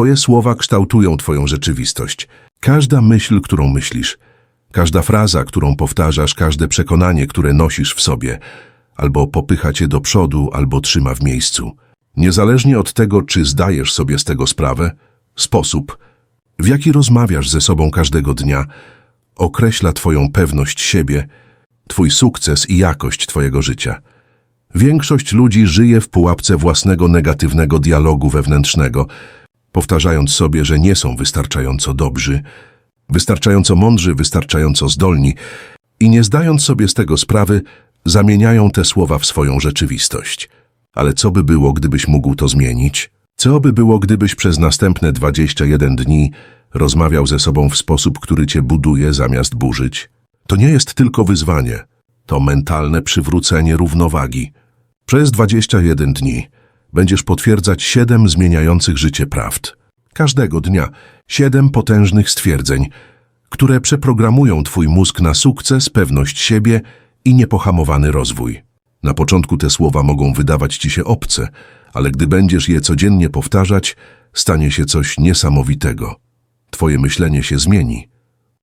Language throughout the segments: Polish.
Twoje słowa kształtują Twoją rzeczywistość. Każda myśl, którą myślisz, każda fraza, którą powtarzasz, każde przekonanie, które nosisz w sobie, albo popycha Cię do przodu, albo trzyma w miejscu. Niezależnie od tego, czy zdajesz sobie z tego sprawę, sposób, w jaki rozmawiasz ze sobą każdego dnia, określa Twoją pewność siebie, Twój sukces i jakość Twojego życia. Większość ludzi żyje w pułapce własnego negatywnego dialogu wewnętrznego, powtarzając sobie, że nie są wystarczająco dobrzy, wystarczająco mądrzy, wystarczająco zdolni i nie zdając sobie z tego sprawy, zamieniają te słowa w swoją rzeczywistość. Ale co by było, gdybyś mógł to zmienić? Co by było, gdybyś przez następne 21 dni rozmawiał ze sobą w sposób, który cię buduje zamiast burzyć? To nie jest tylko wyzwanie, to mentalne przywrócenie równowagi. Przez 21 dni będziesz potwierdzać siedem zmieniających życie prawd. Każdego dnia siedem potężnych stwierdzeń, które przeprogramują twój mózg na sukces, pewność siebie i niepohamowany rozwój. Na początku te słowa mogą wydawać ci się obce, ale gdy będziesz je codziennie powtarzać, stanie się coś niesamowitego. Twoje myślenie się zmieni.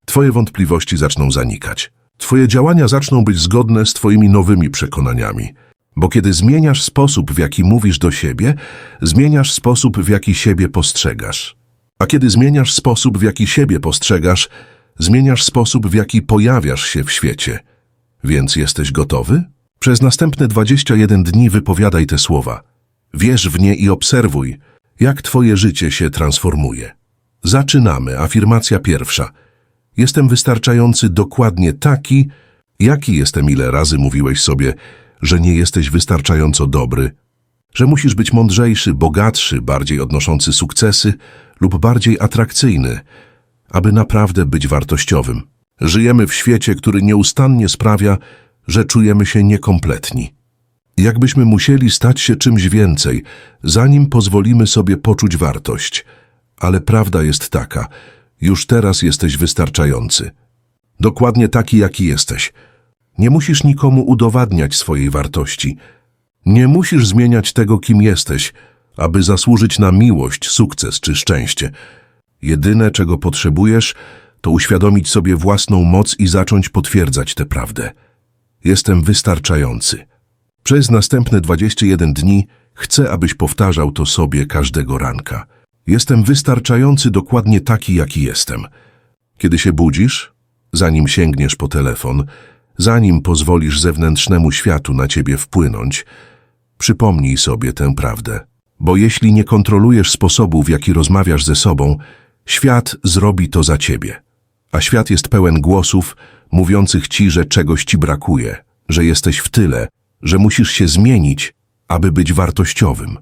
Twoje wątpliwości zaczną zanikać. Twoje działania zaczną być zgodne z Twoimi nowymi przekonaniami. Bo kiedy zmieniasz sposób, w jaki mówisz do siebie, zmieniasz sposób, w jaki siebie postrzegasz. A kiedy zmieniasz sposób, w jaki siebie postrzegasz, zmieniasz sposób, w jaki pojawiasz się w świecie. Więc jesteś gotowy? Przez następne 21 dni wypowiadaj te słowa. Wierz w nie i obserwuj, jak Twoje życie się transformuje. Zaczynamy. Afirmacja pierwsza. Jestem wystarczający dokładnie taki, jaki jestem. Ile razy mówiłeś sobie, że nie jesteś wystarczająco dobry, że musisz być mądrzejszy, bogatszy, bardziej odnoszący sukcesy lub bardziej atrakcyjny, aby naprawdę być wartościowym. Żyjemy w świecie, który nieustannie sprawia, że czujemy się niekompletni. Jakbyśmy musieli stać się czymś więcej, zanim pozwolimy sobie poczuć wartość. Ale prawda jest taka, już teraz jesteś wystarczający. Dokładnie taki, jaki jesteś. Nie musisz nikomu udowadniać swojej wartości. Nie musisz zmieniać tego, kim jesteś, aby zasłużyć na miłość, sukces czy szczęście. Jedyne, czego potrzebujesz, to uświadomić sobie własną moc i zacząć potwierdzać tę prawdę. Jestem wystarczający. Przez następne 21 dni chcę, abyś powtarzał to sobie każdego ranka. Jestem wystarczający dokładnie taki, jaki jestem. Kiedy się budzisz, zanim sięgniesz po telefon, zanim pozwolisz zewnętrznemu światu na ciebie wpłynąć, przypomnij sobie tę prawdę. Bo jeśli nie kontrolujesz sposobu, w jaki rozmawiasz ze sobą, świat zrobi to za ciebie. A świat jest pełen głosów mówiących ci, że czegoś ci brakuje, że jesteś w tyle, że musisz się zmienić, aby być wartościowym.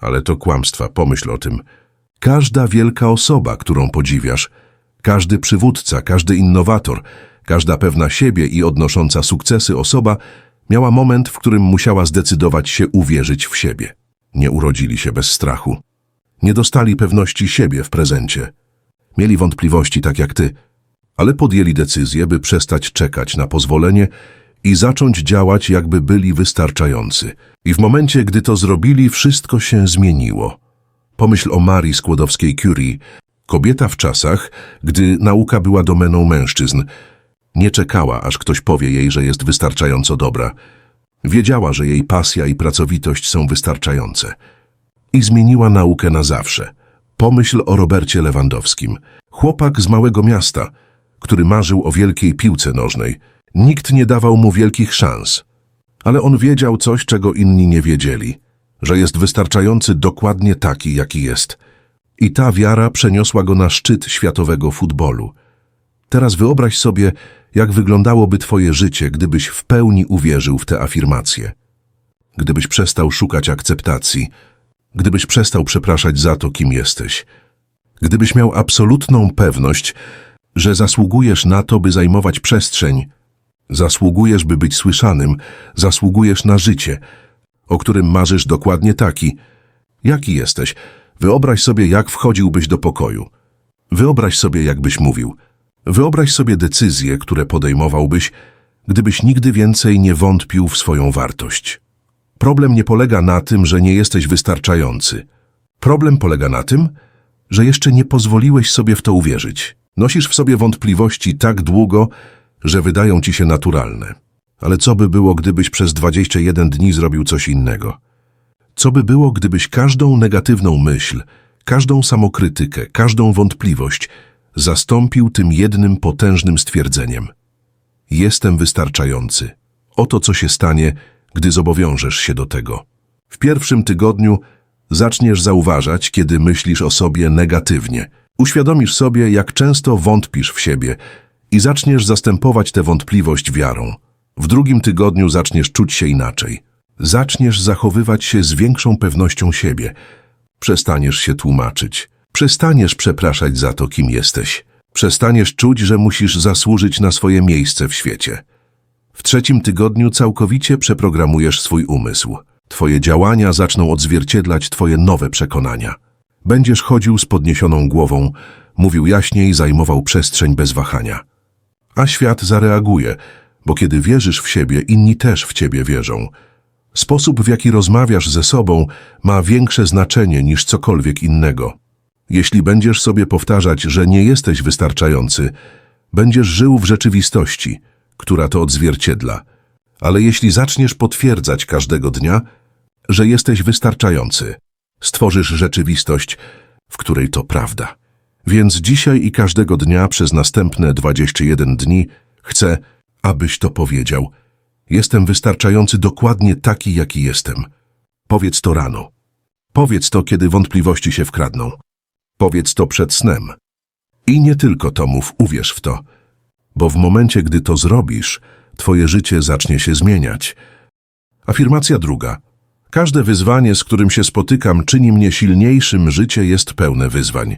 Ale to kłamstwa, pomyśl o tym. Każda wielka osoba, którą podziwiasz, każdy przywódca, każdy innowator, każda pewna siebie i odnosząca sukcesy osoba miała moment, w którym musiała zdecydować się uwierzyć w siebie. Nie urodzili się bez strachu. Nie dostali pewności siebie w prezencie. Mieli wątpliwości tak jak ty, ale podjęli decyzję, by przestać czekać na pozwolenie i zacząć działać, jakby byli wystarczający. I w momencie, gdy to zrobili, wszystko się zmieniło. Pomyśl o Marii Skłodowskiej-Curie, kobieta w czasach, gdy nauka była domeną mężczyzn. Nie czekała, aż ktoś powie jej, że jest wystarczająco dobra. Wiedziała, że jej pasja i pracowitość są wystarczające. I zmieniła naukę na zawsze. Pomyśl o Robercie Lewandowskim. Chłopak z małego miasta, który marzył o wielkiej piłce nożnej. Nikt nie dawał mu wielkich szans. Ale on wiedział coś, czego inni nie wiedzieli. Że jest wystarczający dokładnie taki, jaki jest. I ta wiara przeniosła go na szczyt światowego futbolu. Teraz wyobraź sobie, jak wyglądałoby twoje życie, gdybyś w pełni uwierzył w te afirmacje. Gdybyś przestał szukać akceptacji, gdybyś przestał przepraszać za to, kim jesteś. Gdybyś miał absolutną pewność, że zasługujesz na to, by zajmować przestrzeń, zasługujesz, by być słyszanym, zasługujesz na życie, o którym marzysz dokładnie taki, jaki jesteś. Wyobraź sobie, jak wchodziłbyś do pokoju. Wyobraź sobie, jakbyś mówił. Wyobraź sobie decyzje, które podejmowałbyś, gdybyś nigdy więcej nie wątpił w swoją wartość. Problem nie polega na tym, że nie jesteś wystarczający. Problem polega na tym, że jeszcze nie pozwoliłeś sobie w to uwierzyć. Nosisz w sobie wątpliwości tak długo, że wydają ci się naturalne. Ale co by było, gdybyś przez 21 dni zrobił coś innego? Co by było, gdybyś każdą negatywną myśl, każdą samokrytykę, każdą wątpliwość zastąpił tym jednym potężnym stwierdzeniem? Jestem wystarczający. Oto co się stanie, gdy zobowiążesz się do tego. W pierwszym tygodniu zaczniesz zauważać, kiedy myślisz o sobie negatywnie. Uświadomisz sobie, jak często wątpisz w siebie i zaczniesz zastępować tę wątpliwość wiarą. W drugim tygodniu zaczniesz czuć się inaczej. Zaczniesz zachowywać się z większą pewnością siebie. Przestaniesz się tłumaczyć. Przestaniesz przepraszać za to, kim jesteś. Przestaniesz czuć, że musisz zasłużyć na swoje miejsce w świecie. W trzecim tygodniu całkowicie przeprogramujesz swój umysł. Twoje działania zaczną odzwierciedlać Twoje nowe przekonania. Będziesz chodził z podniesioną głową, mówił jaśniej, zajmował przestrzeń bez wahania. A świat zareaguje, bo kiedy wierzysz w siebie, inni też w Ciebie wierzą. Sposób, w jaki rozmawiasz ze sobą, ma większe znaczenie niż cokolwiek innego. Jeśli będziesz sobie powtarzać, że nie jesteś wystarczający, będziesz żył w rzeczywistości, która to odzwierciedla. Ale jeśli zaczniesz potwierdzać każdego dnia, że jesteś wystarczający, stworzysz rzeczywistość, w której to prawda. Więc dzisiaj i każdego dnia przez następne 21 dni chcę, abyś to powiedział. Jestem wystarczający dokładnie taki, jaki jestem. Powiedz to rano. Powiedz to, kiedy wątpliwości się wkradną. Powiedz to przed snem. I nie tylko to mów, uwierz w to. Bo w momencie, gdy to zrobisz, twoje życie zacznie się zmieniać. Afirmacja druga. Każde wyzwanie, z którym się spotykam, czyni mnie silniejszym. Życie jest pełne wyzwań.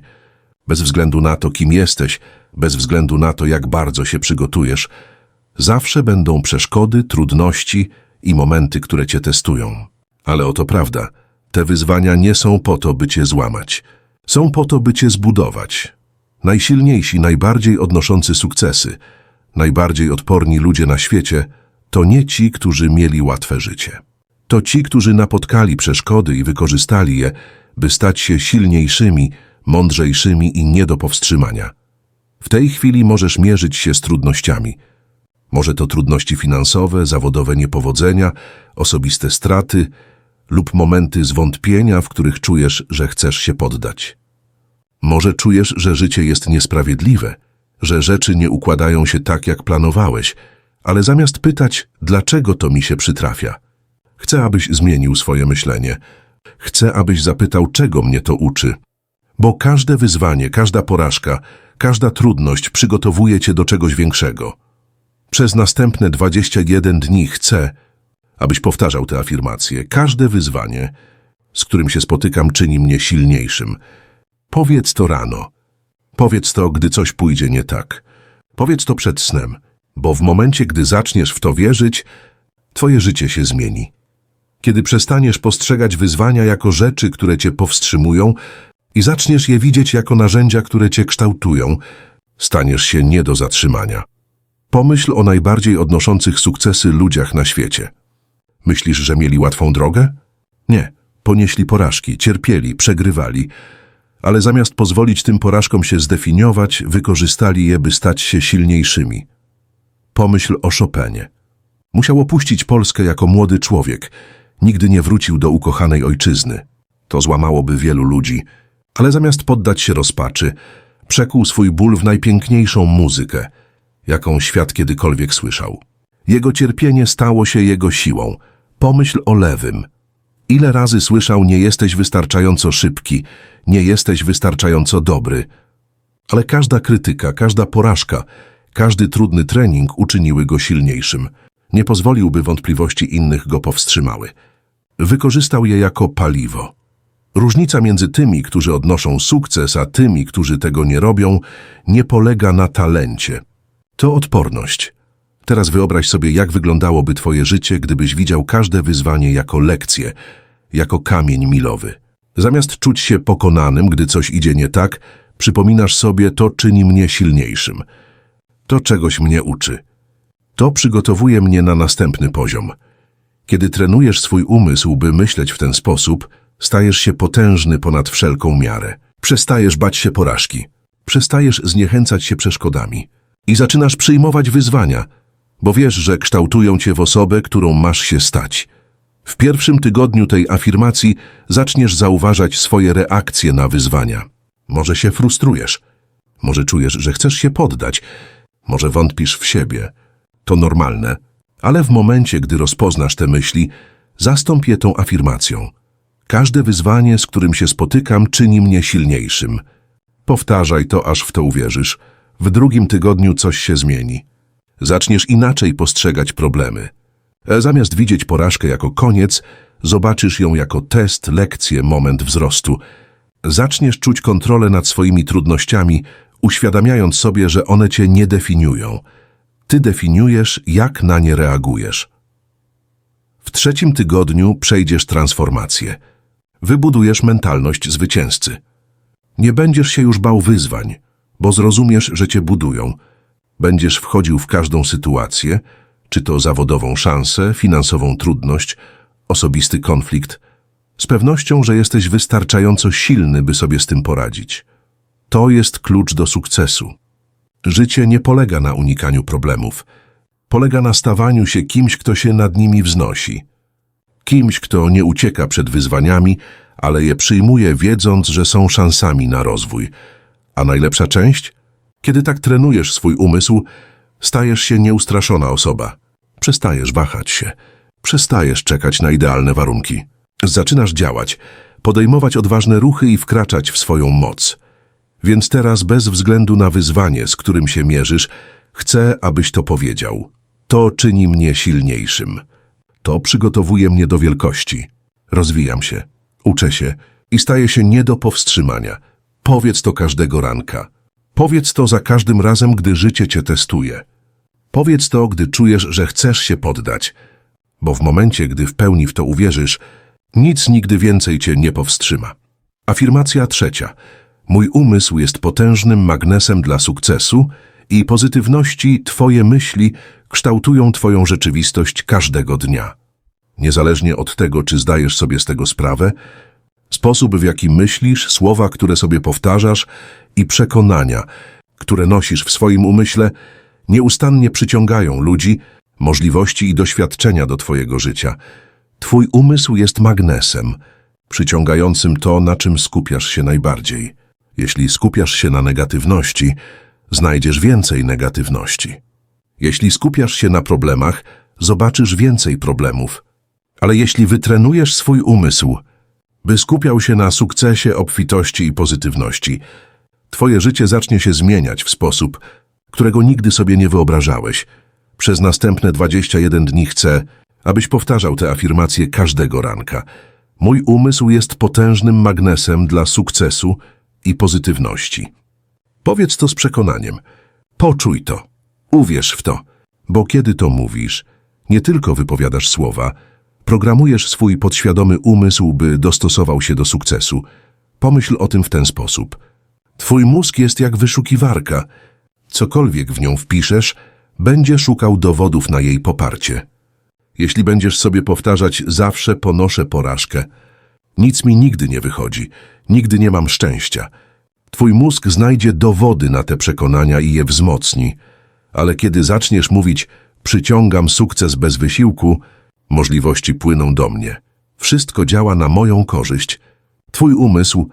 Bez względu na to, kim jesteś, bez względu na to, jak bardzo się przygotujesz, zawsze będą przeszkody, trudności i momenty, które cię testują. Ale oto prawda. Te wyzwania nie są po to, by cię złamać. Są po to, by cię zbudować. Najsilniejsi, najbardziej odnoszący sukcesy, najbardziej odporni ludzie na świecie to nie ci, którzy mieli łatwe życie. To ci, którzy napotkali przeszkody i wykorzystali je, by stać się silniejszymi, mądrzejszymi i nie do powstrzymania. W tej chwili możesz mierzyć się z trudnościami. Może to trudności finansowe, zawodowe niepowodzenia, osobiste straty lub momenty zwątpienia, w których czujesz, że chcesz się poddać. Może czujesz, że życie jest niesprawiedliwe, że rzeczy nie układają się tak, jak planowałeś, ale zamiast pytać, dlaczego to mi się przytrafia, chcę, abyś zmienił swoje myślenie. Chcę, abyś zapytał, czego mnie to uczy. Bo każde wyzwanie, każda porażka, każda trudność przygotowuje cię do czegoś większego. Przez następne 21 dni chcę, abyś powtarzał te afirmacje. Każde wyzwanie, z którym się spotykam, czyni mnie silniejszym. Powiedz to rano. Powiedz to, gdy coś pójdzie nie tak. Powiedz to przed snem, bo w momencie, gdy zaczniesz w to wierzyć, twoje życie się zmieni. Kiedy przestaniesz postrzegać wyzwania jako rzeczy, które cię powstrzymują i zaczniesz je widzieć jako narzędzia, które cię kształtują, staniesz się nie do zatrzymania. Pomyśl o najbardziej odnoszących sukcesy ludziach na świecie. Myślisz, że mieli łatwą drogę? Nie. Ponieśli porażki, cierpieli, przegrywali, ale zamiast pozwolić tym porażkom się zdefiniować, wykorzystali je, by stać się silniejszymi. Pomyśl o Chopinie. Musiał opuścić Polskę jako młody człowiek. Nigdy nie wrócił do ukochanej ojczyzny. To złamałoby wielu ludzi, ale zamiast poddać się rozpaczy, przekuł swój ból w najpiękniejszą muzykę, jaką świat kiedykolwiek słyszał. Jego cierpienie stało się jego siłą. Pomyśl o lewym. Ile razy słyszał, nie jesteś wystarczająco szybki, nie jesteś wystarczająco dobry. Ale każda krytyka, każda porażka, każdy trudny trening uczyniły go silniejszym. Nie pozwolił, by wątpliwości innych go powstrzymały. Wykorzystał je jako paliwo. Różnica między tymi, którzy odnoszą sukces, a tymi, którzy tego nie robią, nie polega na talencie. To odporność. Teraz wyobraź sobie, jak wyglądałoby twoje życie, gdybyś widział każde wyzwanie jako lekcję, jako kamień milowy. Zamiast czuć się pokonanym, gdy coś idzie nie tak, przypominasz sobie, to czyni mnie silniejszym. To czegoś mnie uczy. To przygotowuje mnie na następny poziom. Kiedy trenujesz swój umysł, by myśleć w ten sposób, stajesz się potężny ponad wszelką miarę. Przestajesz bać się porażki. Przestajesz zniechęcać się przeszkodami. I zaczynasz przyjmować wyzwania, bo wiesz, że kształtują cię w osobę, którą masz się stać. W pierwszym tygodniu tej afirmacji zaczniesz zauważać swoje reakcje na wyzwania. Może się frustrujesz, może czujesz, że chcesz się poddać, może wątpisz w siebie. To normalne, ale w momencie, gdy rozpoznasz te myśli, zastąp je tą afirmacją. Każde wyzwanie, z którym się spotykam, czyni mnie silniejszym. Powtarzaj to, aż w to uwierzysz. W drugim tygodniu coś się zmieni. Zaczniesz inaczej postrzegać problemy. E, Zamiast widzieć porażkę jako koniec, zobaczysz ją jako test, lekcję, moment wzrostu. Zaczniesz czuć kontrolę nad swoimi trudnościami, uświadamiając sobie, że one cię nie definiują. Ty definiujesz, jak na nie reagujesz. W trzecim tygodniu przejdziesz transformację. Wybudujesz mentalność zwycięzcy. Nie będziesz się już bał wyzwań, bo zrozumiesz, że cię budują. Będziesz wchodził w każdą sytuację, czy to zawodową szansę, finansową trudność, osobisty konflikt, z pewnością, że jesteś wystarczająco silny, by sobie z tym poradzić. To jest klucz do sukcesu. Życie nie polega na unikaniu problemów. Polega na stawaniu się kimś, kto się nad nimi wznosi. Kimś, kto nie ucieka przed wyzwaniami, ale je przyjmuje, wiedząc, że są szansami na rozwój. A najlepsza część? Kiedy tak trenujesz swój umysł, stajesz się nieustraszona osoba. Przestajesz wahać się. Przestajesz czekać na idealne warunki. Zaczynasz działać, podejmować odważne ruchy i wkraczać w swoją moc. Więc teraz, bez względu na wyzwanie, z którym się mierzysz, chcę, abyś to powiedział. To czyni mnie silniejszym. To przygotowuje mnie do wielkości. Rozwijam się, uczę się i staję się nie do powstrzymania. Powiedz to każdego ranka. Powiedz to za każdym razem, gdy życie cię testuje. Powiedz to, gdy czujesz, że chcesz się poddać, bo w momencie, gdy w pełni w to uwierzysz, nic nigdy więcej cię nie powstrzyma. Afirmacja trzecia. Mój umysł jest potężnym magnesem dla sukcesu i pozytywności Twoje myśli kształtują Twoją rzeczywistość każdego dnia. Niezależnie od tego, czy zdajesz sobie z tego sprawę, sposób, w jaki myślisz, słowa, które sobie powtarzasz i przekonania, które nosisz w swoim umyśle, nieustannie przyciągają ludzi, możliwości i doświadczenia do Twojego życia. Twój umysł jest magnesem, przyciągającym to, na czym skupiasz się najbardziej. Jeśli skupiasz się na negatywności, znajdziesz więcej negatywności. Jeśli skupiasz się na problemach, zobaczysz więcej problemów. Ale jeśli wytrenujesz swój umysł, by skupiał się na sukcesie, obfitości i pozytywności, twoje życie zacznie się zmieniać w sposób, którego nigdy sobie nie wyobrażałeś. Przez następne 21 dni chcę, abyś powtarzał te afirmacje każdego ranka. Mój umysł jest potężnym magnesem dla sukcesu i pozytywności. Powiedz to z przekonaniem. Poczuj to. Uwierz w to. Bo kiedy to mówisz, nie tylko wypowiadasz słowa, programujesz swój podświadomy umysł, by dostosował się do sukcesu. Pomyśl o tym w ten sposób. Twój mózg jest jak wyszukiwarka. Cokolwiek w nią wpiszesz, będzie szukał dowodów na jej poparcie. Jeśli będziesz sobie powtarzać zawsze ponoszę porażkę, nic mi nigdy nie wychodzi, nigdy nie mam szczęścia. Twój mózg znajdzie dowody na te przekonania i je wzmocni, ale kiedy zaczniesz mówić przyciągam sukces bez wysiłku, możliwości płyną do mnie. Wszystko działa na moją korzyść. Twój umysł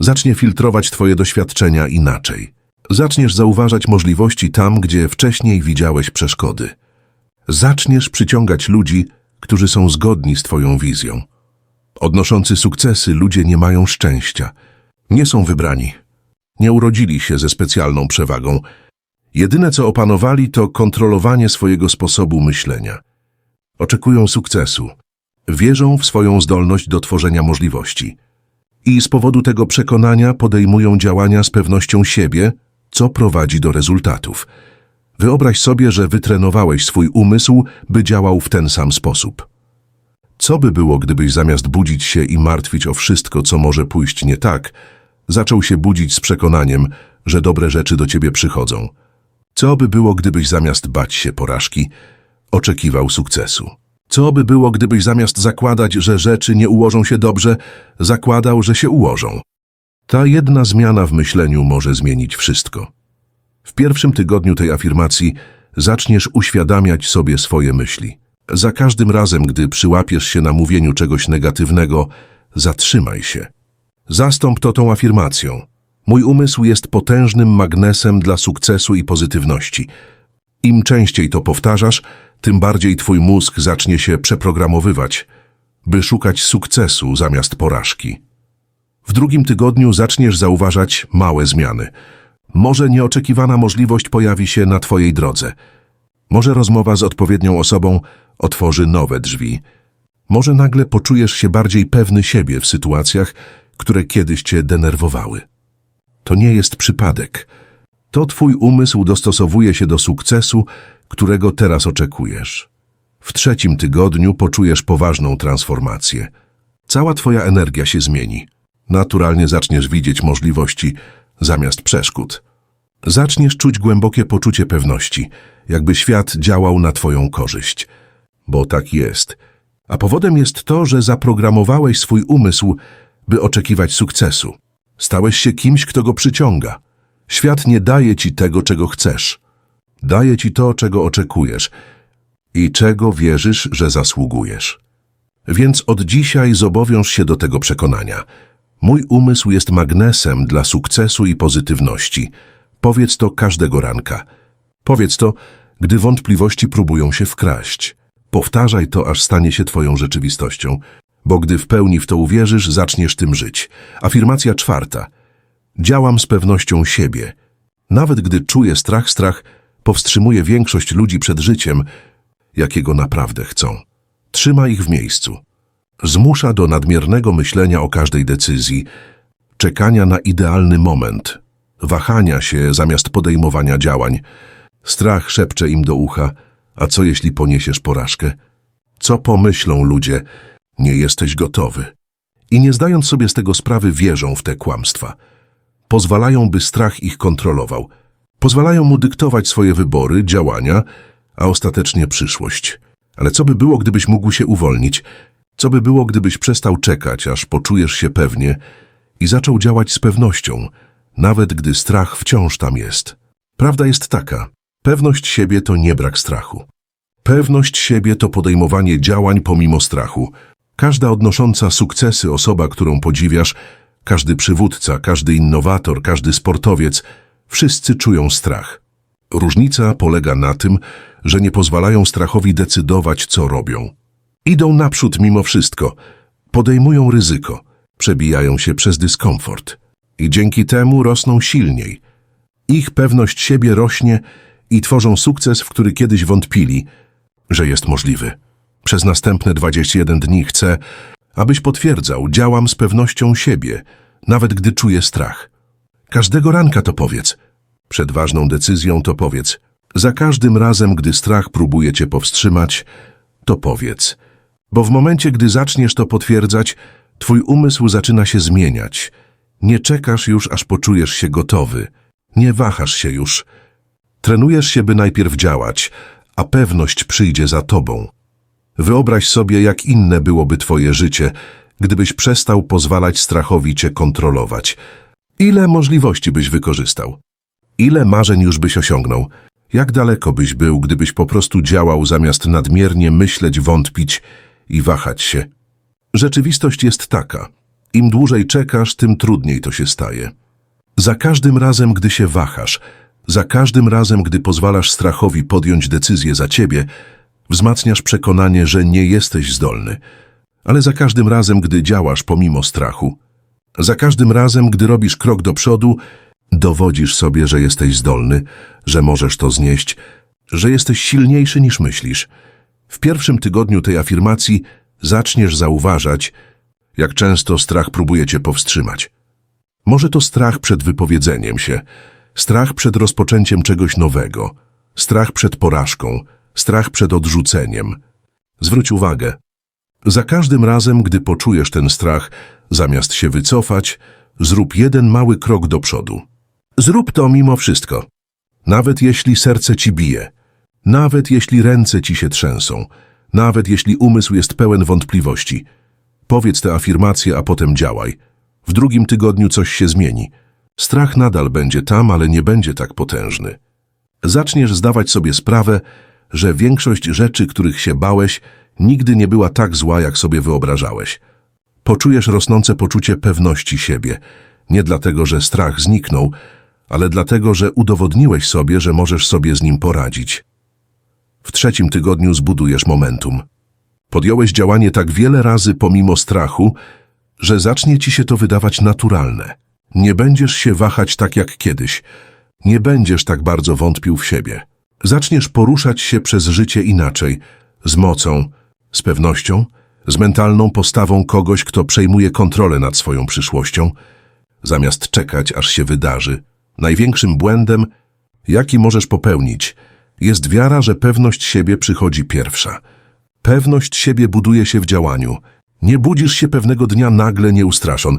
zacznie filtrować Twoje doświadczenia inaczej. Zaczniesz zauważać możliwości tam, gdzie wcześniej widziałeś przeszkody. Zaczniesz przyciągać ludzi, którzy są zgodni z Twoją wizją. Odnoszący sukcesy ludzie nie mają szczęścia. Nie są wybrani. Nie urodzili się ze specjalną przewagą. Jedyne, co opanowali, to kontrolowanie swojego sposobu myślenia. Oczekują sukcesu. Wierzą w swoją zdolność do tworzenia możliwości. I z powodu tego przekonania podejmują działania z pewnością siebie, co prowadzi do rezultatów. Wyobraź sobie, że wytrenowałeś swój umysł, by działał w ten sam sposób. Co by było, gdybyś zamiast budzić się i martwić o wszystko, co może pójść nie tak, zaczął się budzić z przekonaniem, że dobre rzeczy do ciebie przychodzą? Co by było, gdybyś zamiast bać się porażki, oczekiwał sukcesu? Co by było, gdybyś zamiast zakładać, że rzeczy nie ułożą się dobrze, zakładał, że się ułożą? Ta jedna zmiana w myśleniu może zmienić wszystko. W pierwszym tygodniu tej afirmacji zaczniesz uświadamiać sobie swoje myśli. Za każdym razem, gdy przyłapiesz się na mówieniu czegoś negatywnego, zatrzymaj się. Zastąp to tą afirmacją. Mój umysł jest potężnym magnesem dla sukcesu i pozytywności. Im częściej to powtarzasz, tym bardziej twój mózg zacznie się przeprogramowywać, by szukać sukcesu zamiast porażki. W drugim tygodniu zaczniesz zauważać małe zmiany. Może nieoczekiwana możliwość pojawi się na twojej drodze. Może rozmowa z odpowiednią osobą otworzy nowe drzwi. Może nagle poczujesz się bardziej pewny siebie w sytuacjach, które kiedyś cię denerwowały. To nie jest przypadek. To twój umysł dostosowuje się do sukcesu, którego teraz oczekujesz. W trzecim tygodniu poczujesz poważną transformację. Cała twoja energia się zmieni. Naturalnie zaczniesz widzieć możliwości zamiast przeszkód. Zaczniesz czuć głębokie poczucie pewności, jakby świat działał na twoją korzyść. Bo tak jest. A powodem jest to, że zaprogramowałeś swój umysł, by oczekiwać sukcesu. Stałeś się kimś, kto go przyciąga. Świat nie daje ci tego, czego chcesz. Daje ci to, czego oczekujesz i czego wierzysz, że zasługujesz. Więc od dzisiaj zobowiąż się do tego przekonania. Mój umysł jest magnesem dla sukcesu i pozytywności. Powiedz to każdego ranka. Powiedz to, gdy wątpliwości próbują się wkraść. Powtarzaj to, aż stanie się twoją rzeczywistością, bo gdy w pełni w to uwierzysz, zaczniesz tym żyć. Afirmacja czwarta. Działam z pewnością siebie. Nawet gdy czuję strach, strach powstrzymuje większość ludzi przed życiem, jakiego naprawdę chcą. Trzyma ich w miejscu. Zmusza do nadmiernego myślenia o każdej decyzji, czekania na idealny moment, wahania się zamiast podejmowania działań. Strach szepcze im do ucha, a co jeśli poniesiesz porażkę? Co pomyślą ludzie? Nie jesteś gotowy. I nie zdając sobie z tego sprawy, wierzą w te kłamstwa. Pozwalają, by strach ich kontrolował. Pozwalają mu dyktować swoje wybory, działania, a ostatecznie przyszłość. Ale co by było, gdybyś mógł się uwolnić? Co by było, gdybyś przestał czekać, aż poczujesz się pewnie i zaczął działać z pewnością, nawet gdy strach wciąż tam jest? Prawda jest taka. Pewność siebie to nie brak strachu. Pewność siebie to podejmowanie działań pomimo strachu. Każda odnosząca sukcesy osoba, którą podziwiasz, każdy przywódca, każdy innowator, każdy sportowiec, wszyscy czują strach. Różnica polega na tym, że nie pozwalają strachowi decydować, co robią. Idą naprzód mimo wszystko, podejmują ryzyko, przebijają się przez dyskomfort i dzięki temu rosną silniej. Ich pewność siebie rośnie i tworzą sukces, w który kiedyś wątpili, że jest możliwy. Przez następne 21 dni chcę, abyś potwierdzał, działam z pewnością siebie, nawet gdy czuję strach. Każdego ranka to powiedz. Przed ważną decyzją to powiedz. Za każdym razem, gdy strach próbuje cię powstrzymać, to powiedz. Bo w momencie, gdy zaczniesz to potwierdzać, twój umysł zaczyna się zmieniać. Nie czekasz już, aż poczujesz się gotowy. Nie wahasz się już. Trenujesz się, by najpierw działać, a pewność przyjdzie za tobą. Wyobraź sobie, jak inne byłoby twoje życie, gdybyś przestał pozwalać strachowi cię kontrolować. Ile możliwości byś wykorzystał? Ile marzeń już byś osiągnął? Jak daleko byś był, gdybyś po prostu działał zamiast nadmiernie myśleć, wątpić i wahać się? Rzeczywistość jest taka. Im dłużej czekasz, tym trudniej to się staje. Za każdym razem, gdy się wahasz, za każdym razem, gdy pozwalasz strachowi podjąć decyzję za ciebie, wzmacniasz przekonanie, że nie jesteś zdolny. Ale za każdym razem, gdy działasz pomimo strachu, za każdym razem, gdy robisz krok do przodu, dowodzisz sobie, że jesteś zdolny, że możesz to znieść, że jesteś silniejszy niż myślisz. W pierwszym tygodniu tej afirmacji zaczniesz zauważać, jak często strach próbuje cię powstrzymać. Może to strach przed wypowiedzeniem się, strach przed rozpoczęciem czegoś nowego, strach przed porażką, strach przed odrzuceniem. Zwróć uwagę, za każdym razem, gdy poczujesz ten strach, zamiast się wycofać, zrób jeden mały krok do przodu. Zrób to mimo wszystko. Nawet jeśli serce ci bije, nawet jeśli ręce ci się trzęsą, nawet jeśli umysł jest pełen wątpliwości. Powiedz te afirmacje, a potem działaj. W drugim tygodniu coś się zmieni. Strach nadal będzie tam, ale nie będzie tak potężny. Zaczniesz zdawać sobie sprawę, że większość rzeczy, których się bałeś, nigdy nie była tak zła, jak sobie wyobrażałeś. Poczujesz rosnące poczucie pewności siebie. Nie dlatego, że strach zniknął, ale dlatego, że udowodniłeś sobie, że możesz sobie z nim poradzić. W trzecim tygodniu zbudujesz momentum. Podjąłeś działanie tak wiele razy pomimo strachu, że zacznie ci się to wydawać naturalne. Nie będziesz się wahać tak jak kiedyś. Nie będziesz tak bardzo wątpił w siebie. Zaczniesz poruszać się przez życie inaczej, z mocą, z pewnością, z mentalną postawą kogoś, kto przejmuje kontrolę nad swoją przyszłością, zamiast czekać, aż się wydarzy. Największym błędem, jaki możesz popełnić, jest wiara, że pewność siebie przychodzi pierwsza. Pewność siebie buduje się w działaniu. Nie budzisz się pewnego dnia nagle nieustraszon.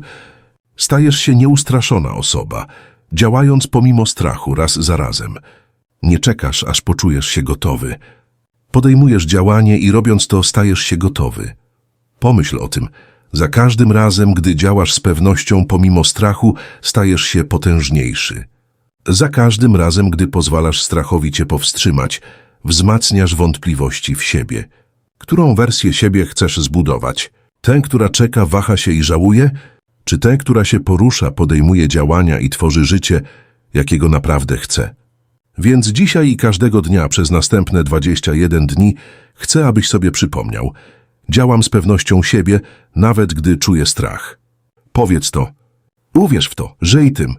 Stajesz się nieustraszona osoba, działając pomimo strachu raz za razem. Nie czekasz, aż poczujesz się gotowy. Podejmujesz działanie i robiąc to stajesz się gotowy. Pomyśl o tym. Za każdym razem, gdy działasz z pewnością pomimo strachu, stajesz się potężniejszy. Za każdym razem, gdy pozwalasz strachowi cię powstrzymać, wzmacniasz wątpliwości w siebie. Którą wersję siebie chcesz zbudować? Tę, która czeka, waha się i żałuje? Czy tę, która się porusza, podejmuje działania i tworzy życie, jakiego naprawdę chce? Więc dzisiaj i każdego dnia przez następne 21 dni chcę, abyś sobie przypomniał. Działam z pewnością siebie, nawet gdy czuję strach. Powiedz to. Uwierz w to, żyj tym.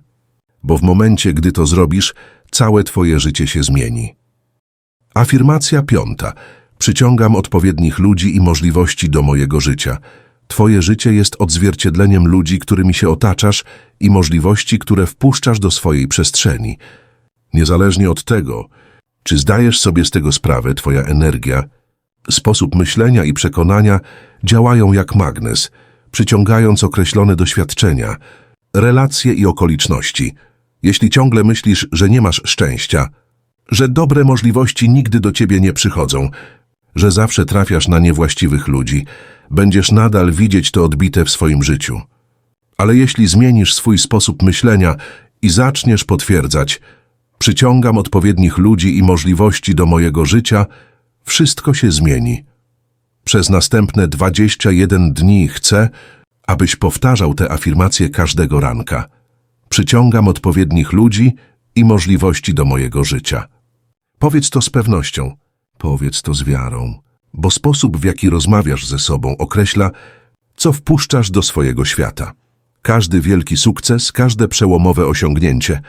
Bo w momencie, gdy to zrobisz, całe twoje życie się zmieni. Afirmacja piąta. Przyciągam odpowiednich ludzi i możliwości do mojego życia. Twoje życie jest odzwierciedleniem ludzi, którymi się otaczasz i możliwości, które wpuszczasz do swojej przestrzeni. Niezależnie od tego, czy zdajesz sobie z tego sprawę, twoja energia, sposób myślenia i przekonania działają jak magnes, przyciągając określone doświadczenia, relacje i okoliczności. Jeśli ciągle myślisz, że nie masz szczęścia, że dobre możliwości nigdy do ciebie nie przychodzą, że zawsze trafiasz na niewłaściwych ludzi, będziesz nadal widzieć to odbite w swoim życiu. Ale jeśli zmienisz swój sposób myślenia i zaczniesz potwierdzać, przyciągam odpowiednich ludzi i możliwości do mojego życia, wszystko się zmieni. Przez następne 21 dni chcę, abyś powtarzał te afirmacje każdego ranka. Przyciągam odpowiednich ludzi i możliwości do mojego życia. Powiedz to z pewnością, powiedz to z wiarą, bo sposób, w jaki rozmawiasz ze sobą, określa, co wpuszczasz do swojego świata. Każdy wielki sukces, każde przełomowe osiągnięcie,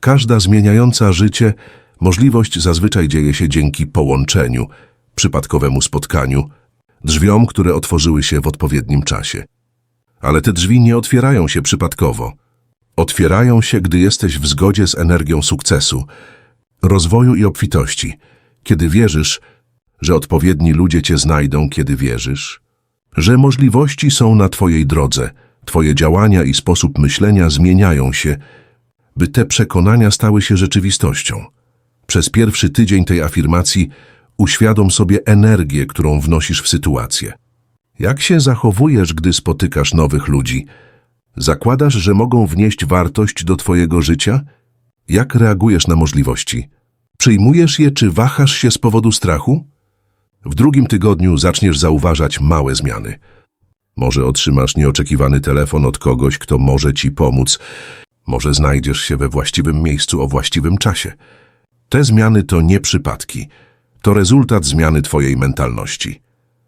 każda zmieniająca życie możliwość zazwyczaj dzieje się dzięki połączeniu, przypadkowemu spotkaniu, drzwiom, które otworzyły się w odpowiednim czasie. Ale te drzwi nie otwierają się przypadkowo. Otwierają się, gdy jesteś w zgodzie z energią sukcesu, rozwoju i obfitości, kiedy wierzysz, że odpowiedni ludzie cię znajdą, kiedy wierzysz, że możliwości są na twojej drodze, twoje działania i sposób myślenia zmieniają się, by te przekonania stały się rzeczywistością. Przez pierwszy tydzień tej afirmacji uświadom sobie energię, którą wnosisz w sytuację. Jak się zachowujesz, gdy spotykasz nowych ludzi? Zakładasz, że mogą wnieść wartość do twojego życia? Jak reagujesz na możliwości? Przyjmujesz je, czy wahasz się z powodu strachu? W drugim tygodniu zaczniesz zauważać małe zmiany. Może otrzymasz nieoczekiwany telefon od kogoś, kto może ci pomóc. Może znajdziesz się we właściwym miejscu o właściwym czasie. Te zmiany to nie przypadki. To rezultat zmiany twojej mentalności.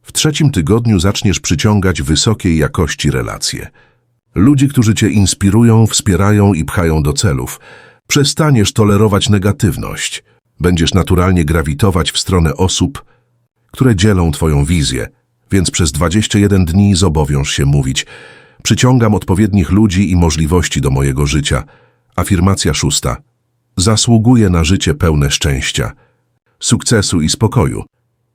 W trzecim tygodniu zaczniesz przyciągać wysokiej jakości relacje. Ludzi, którzy cię inspirują, wspierają i pchają do celów. Przestaniesz tolerować negatywność. Będziesz naturalnie grawitować w stronę osób, które dzielą twoją wizję, więc przez 21 dni zobowiąż się mówić Przyciągam odpowiednich ludzi i możliwości do mojego życia. Afirmacja szósta. Zasługuję na życie pełne szczęścia, sukcesu i spokoju.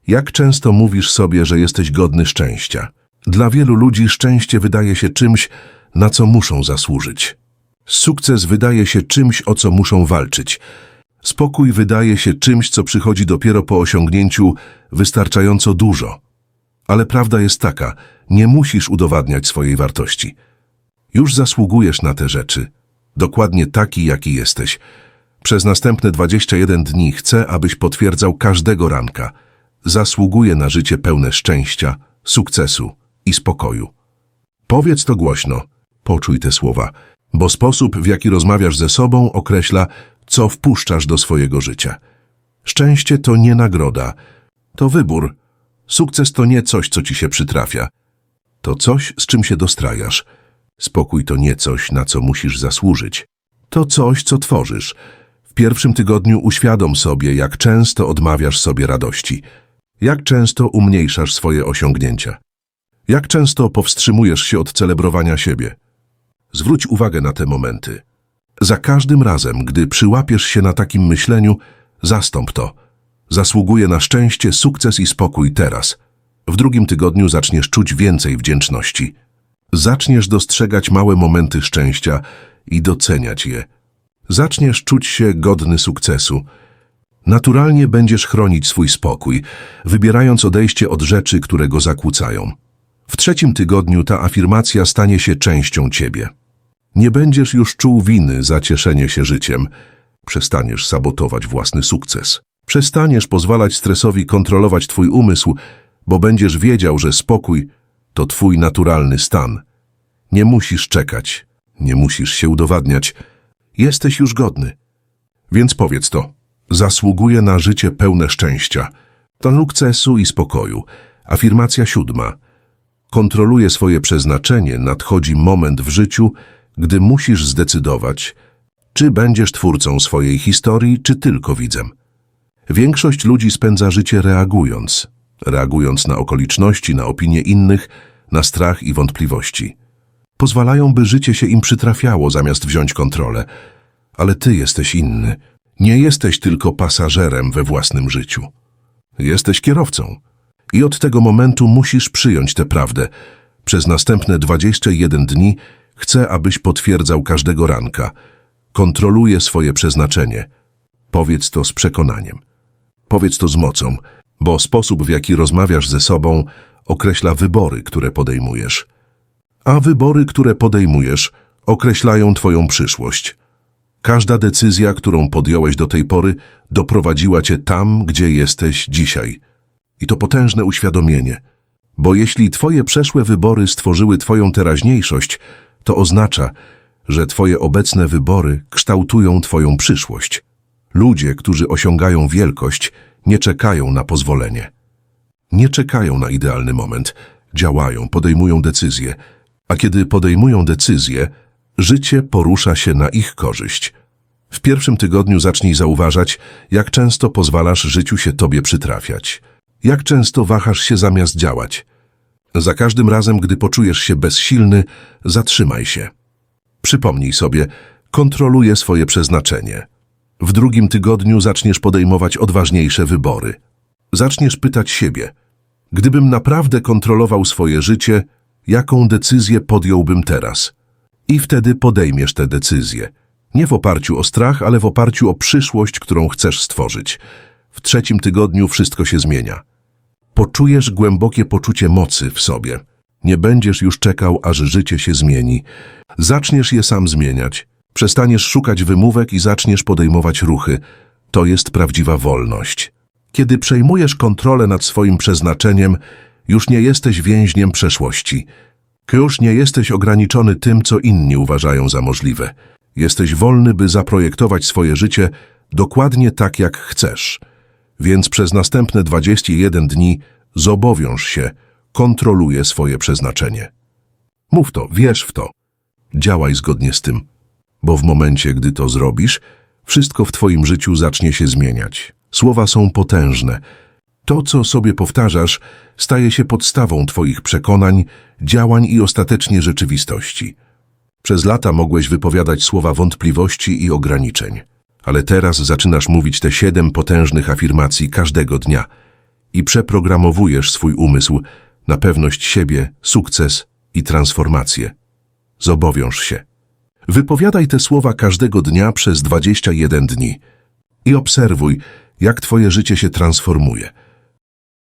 Jak często mówisz sobie, że jesteś godny szczęścia? Dla wielu ludzi szczęście wydaje się czymś, na co muszą zasłużyć. Sukces wydaje się czymś, o co muszą walczyć. Spokój wydaje się czymś, co przychodzi dopiero po osiągnięciu wystarczająco dużo. Ale prawda jest taka, nie musisz udowadniać swojej wartości. Już zasługujesz na te rzeczy. Dokładnie taki, jaki jesteś. Przez następne 21 dni chcę, abyś potwierdzał każdego ranka. Zasługuję na życie pełne szczęścia, sukcesu i spokoju. Powiedz to głośno, poczuj te słowa, bo sposób, w jaki rozmawiasz ze sobą, określa, co wpuszczasz do swojego życia. Szczęście to nie nagroda, to wybór. Sukces to nie coś, co ci się przytrafia. To coś, z czym się dostrajasz. Spokój to nie coś, na co musisz zasłużyć. To coś, co tworzysz. W pierwszym tygodniu uświadom sobie, jak często odmawiasz sobie radości. Jak często umniejszasz swoje osiągnięcia. Jak często powstrzymujesz się od celebrowania siebie. Zwróć uwagę na te momenty. Za każdym razem, gdy przyłapiesz się na takim myśleniu, zastąp to. Zasługuje na szczęście, sukces i spokój teraz. W drugim tygodniu zaczniesz czuć więcej wdzięczności. Zaczniesz dostrzegać małe momenty szczęścia i doceniać je. Zaczniesz czuć się godny sukcesu. Naturalnie będziesz chronić swój spokój, wybierając odejście od rzeczy, które go zakłócają. W trzecim tygodniu ta afirmacja stanie się częścią ciebie. Nie będziesz już czuł winy za cieszenie się życiem. Przestaniesz sabotować własny sukces. Przestaniesz pozwalać stresowi kontrolować twój umysł, bo będziesz wiedział, że spokój to twój naturalny stan. Nie musisz czekać, nie musisz się udowadniać. Jesteś już godny. Więc powiedz to. Zasługuję na życie pełne szczęścia, sukcesu i spokoju. Afirmacja siódma. Kontroluję swoje przeznaczenie, nadchodzi moment w życiu, gdy musisz zdecydować, czy będziesz twórcą swojej historii, czy tylko widzem. Większość ludzi spędza życie reagując, reagując na okoliczności, na opinie innych, na strach i wątpliwości. Pozwalają, by życie się im przytrafiało, zamiast wziąć kontrolę. Ale ty jesteś inny. Nie jesteś tylko pasażerem we własnym życiu. Jesteś kierowcą. I od tego momentu musisz przyjąć tę prawdę. Przez następne 21 dni chcę, abyś potwierdzał każdego ranka. Kontroluję swoje przeznaczenie. Powiedz to z przekonaniem. Powiedz to z mocą, bo sposób, w jaki rozmawiasz ze sobą, określa wybory, które podejmujesz. A wybory, które podejmujesz, określają Twoją przyszłość. Każda decyzja, którą podjąłeś do tej pory, doprowadziła Cię tam, gdzie jesteś dzisiaj. I to potężne uświadomienie, bo jeśli Twoje przeszłe wybory stworzyły Twoją teraźniejszość, to oznacza, że Twoje obecne wybory kształtują Twoją przyszłość. Ludzie, którzy osiągają wielkość, nie czekają na pozwolenie. Nie czekają na idealny moment, działają, podejmują decyzje, a kiedy podejmują decyzje, życie porusza się na ich korzyść. W pierwszym tygodniu zacznij zauważać, jak często pozwalasz życiu się tobie przytrafiać. Jak często wahasz się zamiast działać. Za każdym razem, gdy poczujesz się bezsilny, zatrzymaj się. Przypomnij sobie, kontroluję swoje przeznaczenie. W drugim tygodniu zaczniesz podejmować odważniejsze wybory. Zaczniesz pytać siebie, gdybym naprawdę kontrolował swoje życie, jaką decyzję podjąłbym teraz? I wtedy podejmiesz tę decyzję. Nie w oparciu o strach, ale w oparciu o przyszłość, którą chcesz stworzyć. W trzecim tygodniu wszystko się zmienia. Poczujesz głębokie poczucie mocy w sobie. Nie będziesz już czekał, aż życie się zmieni. Zaczniesz je sam zmieniać. Przestaniesz szukać wymówek i zaczniesz podejmować ruchy. To jest prawdziwa wolność. Kiedy przejmujesz kontrolę nad swoim przeznaczeniem, już nie jesteś więźniem przeszłości. Już nie jesteś ograniczony tym, co inni uważają za możliwe. Jesteś wolny, by zaprojektować swoje życie dokładnie tak, jak chcesz. Więc przez następne 21 dni zobowiąż się, kontroluję swoje przeznaczenie. Mów to, wierz w to. Działaj zgodnie z tym, bo w momencie, gdy to zrobisz, wszystko w Twoim życiu zacznie się zmieniać. Słowa są potężne. To, co sobie powtarzasz, staje się podstawą Twoich przekonań, działań i ostatecznie rzeczywistości. Przez lata mogłeś wypowiadać słowa wątpliwości i ograniczeń, ale teraz zaczynasz mówić te siedem potężnych afirmacji każdego dnia i przeprogramowujesz swój umysł na pewność siebie, sukces i transformację. Zobowiąż się. Wypowiadaj te słowa każdego dnia przez 21 dni i obserwuj, jak Twoje życie się transformuje –